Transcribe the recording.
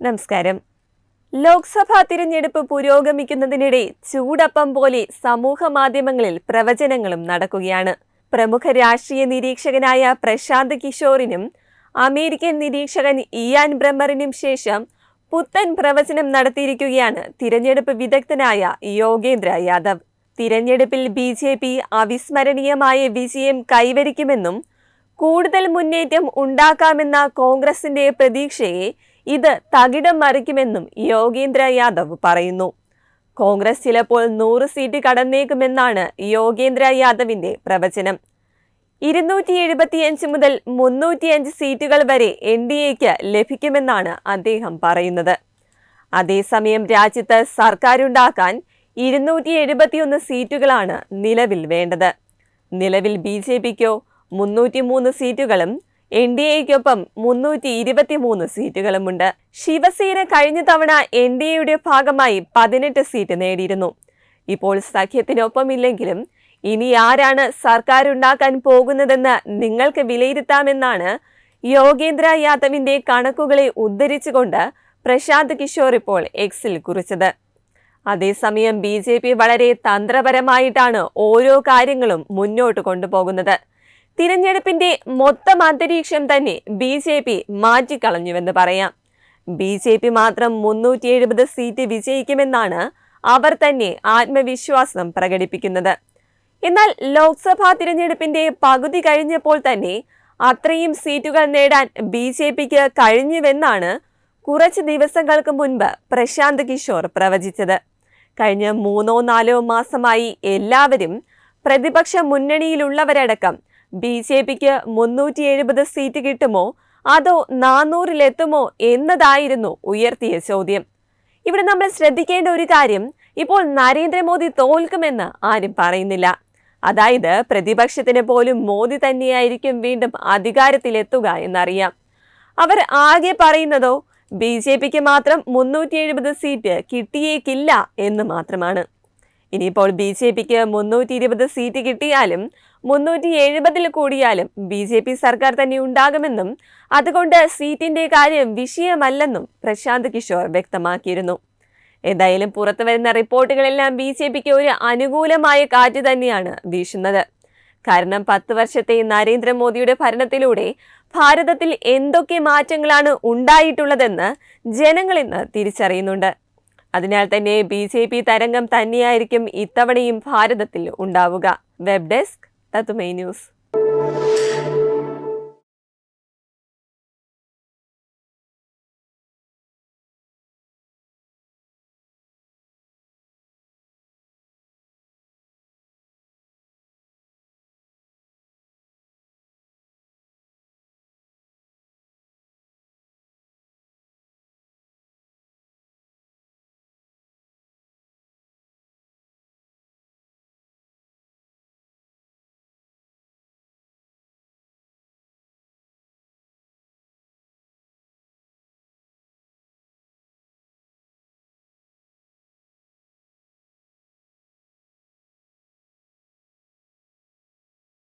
നമസ്കാരം. ലോക്സഭാ തിരഞ്ഞെടുപ്പ് പുരോഗമിക്കുന്നതിനിടെ ചൂടപ്പം പോലെ സമൂഹ മാധ്യമങ്ങളിൽ പ്രവചനങ്ങളും നടക്കുകയാണ്. പ്രമുഖ രാഷ്ട്രീയ നിരീക്ഷകനായ പ്രശാന്ത് കിഷോറിനും അമേരിക്കൻ നിരീക്ഷകൻ ഇയാൻ ബ്രമ്മറിനും ശേഷം പുത്തൻ പ്രവചനം നടത്തിയിരിക്കുകയാണ് തിരഞ്ഞെടുപ്പ് വിദഗ്ധനായ യോഗേന്ദ്ര യാദവ്. തിരഞ്ഞെടുപ്പിൽ ബി ജെ പി അവിസ്മരണീയമായ വിജയം കൈവരിക്കുമെന്നും കൂടുതൽ മുന്നേറ്റം ഉണ്ടാക്കാമെന്ന കോൺഗ്രസിന്റെ പ്രതീക്ഷയെ ഇത് തകിടം മറിക്കുമെന്നും യോഗേന്ദ്ര യാദവ് പറയുന്നു. കോൺഗ്രസ് ചിലപ്പോൾ നൂറ് സീറ്റ് കടന്നേക്കുമെന്നാണ് യോഗേന്ദ്ര യാദവിന്റെ പ്രവചനം. ഇരുന്നൂറ്റി എഴുപത്തിയഞ്ച് മുതൽ മുന്നൂറ്റിയഞ്ച് സീറ്റുകൾ വരെ എൻ ഡി എക്ക് ലഭിക്കുമെന്നാണ് അദ്ദേഹം പറയുന്നത്. അതേസമയം രാജ്യത്ത് സർക്കാരുണ്ടാക്കാൻ ഇരുന്നൂറ്റി എഴുപത്തിയൊന്ന് സീറ്റുകളാണ് നിലവിൽ വേണ്ടത്. നിലവിൽ ബി ജെ പിക്കോ മുന്നൂറ്റി മൂന്ന് സീറ്റുകളും എൻ ഡി എക്കൊപ്പം മുന്നൂറ്റി ഇരുപത്തിമൂന്ന് സീറ്റുകളുമുണ്ട്. ശിവസേന കഴിഞ്ഞ തവണ എൻ ഡി എയുടെ ഭാഗമായി പതിനെട്ട് സീറ്റ് നേടിയിരുന്നു. ഇപ്പോൾ സഖ്യത്തിനൊപ്പമില്ലെങ്കിലും ഇനി ആരാണ് സർക്കാർ ഉണ്ടാക്കാൻ പോകുന്നതെന്ന് നിങ്ങൾക്ക് വിലയിരുത്താമെന്നാണ് യോഗേന്ദ്ര യാദവിന്റെ കണക്കുകളെ ഉദ്ധരിച്ചുകൊണ്ട് പ്രശാന്ത് കിഷോർ ഇപ്പോൾ എക്സിൽ കുറിച്ചത്. അതേസമയം ബി വളരെ തന്ത്രപരമായിട്ടാണ് ഓരോ കാര്യങ്ങളും മുന്നോട്ട് കൊണ്ടുപോകുന്നത്. തിരഞ്ഞെടുപ്പിന്റെ മൊത്തം അന്തരീക്ഷം തന്നെ ബി ജെ പി മാറ്റിക്കളഞ്ഞുവെന്ന് പറയാം. ബി ജെ പി മാത്രം മുന്നൂറ്റി എഴുപത് സീറ്റ് വിജയിക്കുമെന്നാണ് അവർ തന്നെ ആത്മവിശ്വാസം പ്രകടിപ്പിക്കുന്നത്. എന്നാൽ ലോക്സഭാ തിരഞ്ഞെടുപ്പിന്റെ പകുതി കഴിഞ്ഞപ്പോൾ തന്നെ അത്രയും സീറ്റുകൾ നേടാൻ ബി ജെ പിക്ക് കഴിഞ്ഞുവെന്നാണ് കുറച്ച് ദിവസങ്ങൾക്ക് മുൻപ് പ്രശാന്ത് കിഷോർ പ്രവചിച്ചത്. കഴിഞ്ഞ മൂന്നോ നാലോ മാസമായി എല്ലാവരും പ്രതിപക്ഷ മുന്നണിയിലുള്ളവരടക്കം ബി ജെ പിക്ക് മുന്നൂറ്റി എഴുപത് സീറ്റ് കിട്ടുമോ? അതോ നാനൂറിലെത്തുമോ എന്നതായിരുന്നു ഉയർത്തിയ ചോദ്യം. ഇവിടെ നമ്മൾ ശ്രദ്ധിക്കേണ്ട ഒരു കാര്യം ഇപ്പോൾ നരേന്ദ്രമോദി തോൽക്കുമെന്ന് ആരും പറയുന്നില്ല. അതായത് പ്രതിപക്ഷത്തിന് പോലും മോദി തന്നെയായിരിക്കും വീണ്ടും അധികാരത്തിലെത്തുക എന്നറിയാം. അവർ ആകെ പറയുന്നതോ ബി ജെ പിക്ക് മാത്രം മുന്നൂറ്റി എഴുപത് സീറ്റ് കിട്ടിയേക്കില്ല എന്ന് മാത്രമാണ്. ഇനിയിപ്പോൾ ബി ജെ പിക്ക് മുന്നൂറ്റി ഇരുപത് സീറ്റ് കിട്ടിയാലും മുന്നൂറ്റി എഴുപതിൽ കൂടിയാലും ബി ജെ പി സർക്കാർ തന്നെ ഉണ്ടാകുമെന്നും അതുകൊണ്ട് സീറ്റിന്റെ കാര്യം വിഷയമല്ലെന്നും പ്രശാന്ത് കിഷോർ വ്യക്തമാക്കിയിരുന്നു. എന്തായാലും പുറത്തു വരുന്ന റിപ്പോർട്ടുകളെല്ലാം ബി ജെ പിക്ക് ഒരു അനുകൂലമായ കാറ്റ് തന്നെയാണ് വീശുന്നത്. കാരണം പത്ത് വർഷത്തെ നരേന്ദ്രമോദിയുടെ ഭരണത്തിലൂടെ ഭാരതത്തിൽ എന്തൊക്കെ മാറ്റങ്ങളാണ് ഉണ്ടായിട്ടുള്ളതെന്ന് ജനങ്ങൾ ഇന്ന് തിരിച്ചറിയുന്നുണ്ട്. അതിനാൽ തന്നെ ബി ജെ പി തരംഗം തന്നെയായിരിക്കും ഇത്തവണയും ഭാരതത്തിൽ ഉണ്ടാവുക. Web desk That's the main news.